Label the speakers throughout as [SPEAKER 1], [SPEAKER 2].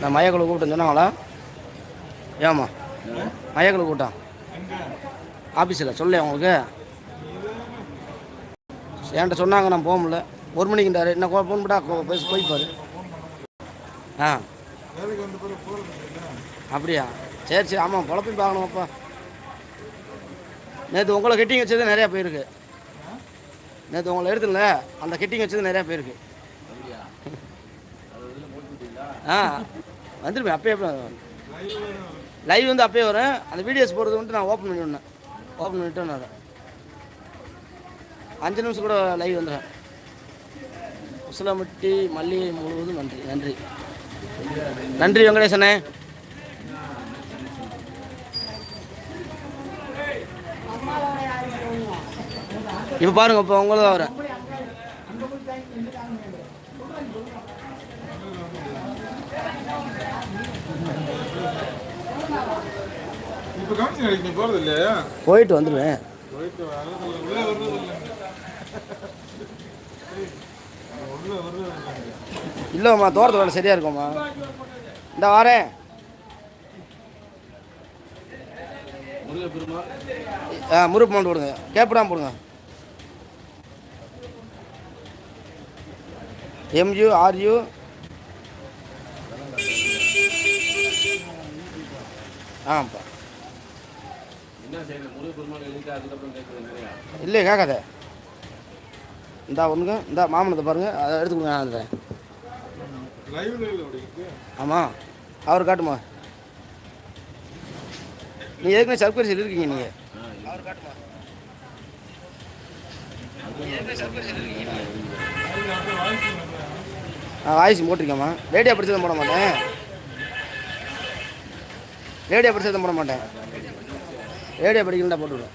[SPEAKER 1] நான் மயக்குழு கூட்டம் சொன்னாங்களா? ஏமா மயக்குழு கூட்டம் ஆஃபீஸில் சொல்லு உங்களுக்கு? என்கிட்ட சொன்னாங்க நான் போக முடியல. ஒரு மணிக்குண்டாரு என்ன ஃபோன் பண்ணா பேசி போய்ப்பார். ஆ. அப்படியா? சரி சரி. ஆமாம் பொழப்பையும் பார்க்கணுமாப்பா நேற்று உங்களை கெட்டிங் வச்சது நிறையா போயிருக்கு நேற்று உங்களை எடுத்துல அந்த கெட்டிங் வச்சது நிறையா போயிருக்கு ஆ. வந்துருமே அப்பயே லைவ் வந்து அப்பயே வரும். அந்த வீடியோஸ் போடுறது வந்துட்டு நான் ஓப்பன் பண்ணி விடனேன் ஓப்பன் பண்ணிவிட்டு நான் அஞ்சு நிமிஷம் கூட லைவ் வந்துடுறேன் உசிலமட்டி மல்லிகை முழுவதும் நன்றி. நன்றி. நன்றி வெங்கடேசனே. இப்போ பாருங்க இப்போ உங்களை தான் வரேன்
[SPEAKER 2] இப்போ கமிஷன் கிடைக்கு நீ போகிறது இல்லையா?
[SPEAKER 1] போயிட்டு வந்துடுவேன் இல்லைம்மா தோட்டத்து வேலை சரியாக இருக்கும்மா. இந்த வரேன். ஆ முறுப்பு மண்டு போடுங்க. கேப்படாம போடுங்க. எம்யூ ஆர்யூ ஆப்பா இல்லை கேட்காத. இந்தா ஒன்றுங்க இந்த மாமனத்தை பாருங்கள் அதை எடுத்து கொடுங்க நான் தரேன். ஆமாம் அவர் காட்டுமா? நீ ஏற்கனவே சர்க்கரை சொல்லியிருக்கீங்க நீங்கள் அவர் காட்டுமா வாய்ஸ் போட்டிருக்கேம்மா. ரேடியோ படிச்சதும் போட மாட்டேன். ரேடியோ படிச்சதும் போட மாட்டேன். ரேடியோ படிக்கணும்டா போட்டு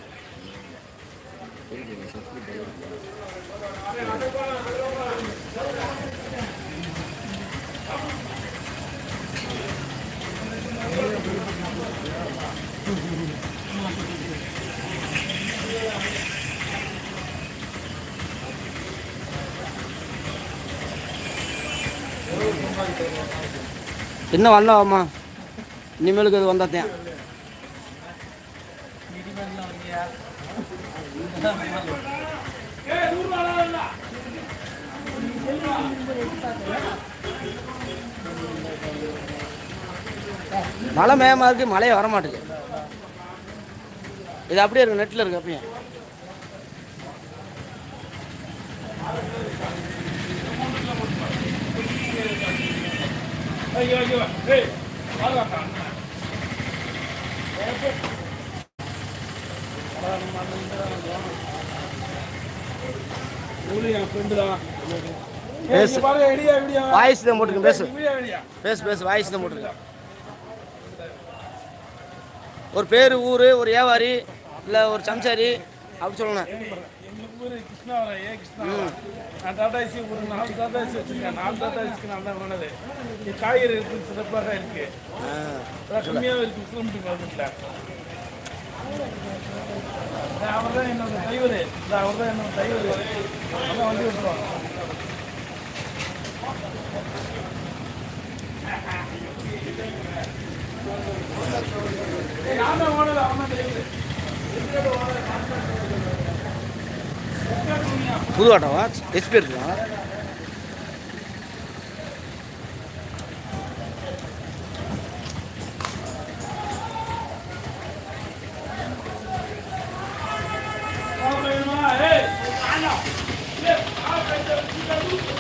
[SPEAKER 1] இன்னும் வரலாமா இனிமேலுக்கு அது வந்தாத்தேன் மழை மேமா இருக்கு மழையே வர மாட்டேங்குது இது அப்படியே இருக்கு நெட்டில் இருக்கு அப்பயும்
[SPEAKER 2] என் ஃப்ரெண்டு தான்
[SPEAKER 1] பேசு. வாய்ஸ் தான் போட்டுருக்கேன் பேசு. பேசு பேசு வாய்ஸ் தான் போட்டிருக்கேன். ஒரு பேர் ஊர் ஒரு வியாபாரி இல்லை ஒரு சம்சாரி அப்படி சொல்லணும்.
[SPEAKER 2] ஊரு கிருஷ்ணாவரம் ஏ கிருஷ்ணாவரம். நான் டாடா ஏசி ஒரு நாலு டாடா ஏசி வச்சிருக்கேன். நாலு டாடா ஏசிக்கு நான் தான் காய்கறி இருக்கு சிறப்பாக இருக்கு.
[SPEAKER 1] ஆ.
[SPEAKER 2] அதான் கம்மியாக இருக்கு கிலோமீட்டர் கவர்மெண்ட்ல அவர் தான் என்னோட டிரைவர் அவர் தான் என்னோட டிரைவர் அதான் வண்டி ஓட்டுவாங்க நான் தான் ஓனர் அவன் தான் டிரைவர்
[SPEAKER 1] புது ஆட்டோவா எஸ்பி இருக்குதா
[SPEAKER 2] Hey!